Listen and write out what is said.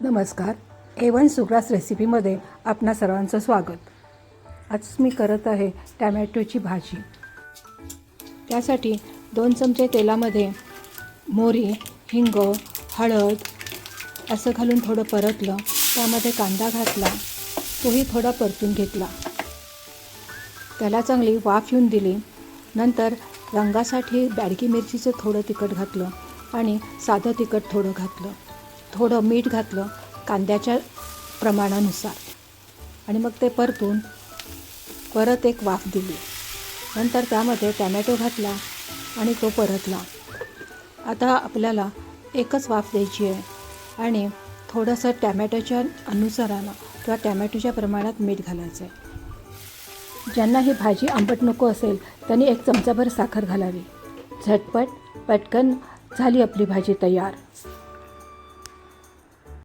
नमस्कार. ए वन सुग्रास रेसिपीमध्ये आपणा सर्वांचं स्वागत. आज मी करत आहे टॅमॅटोची भाजी. त्यासाठी दोन चमचे तेलामध्ये मोरी हिंग हळद असं घालून थोडं परतलं. त्यामध्ये कांदा घातला. तोही थोडा परतून घेतला. त्याला चांगली वाफ येऊन दिली. नंतर रंगासाठी बॅडगी मिरचीचं थोडं तिखट घातलं आणि साधं तिखट थोडं घातलं. थोडं मीठ घातलं कांद्याच्या प्रमाणानुसार. आणि मग ते परतून परत एक वाफ दिली. नंतर त्यामध्ये टॅमॅटो घातला आणि तो परतला. आता आपल्याला एकच वाफ द्यायची आहे आणि थोडंसं टॅमॅटोच्या अनुसारानं किंवा टॅमॅटोच्या प्रमाणात मीठ घालायचं आहे. ज्यांना ही भाजी आंबट नको असेल त्यांनी एक चमचाभर साखर घालावी. झटपट पटकन झाली आपली भाजी तयार.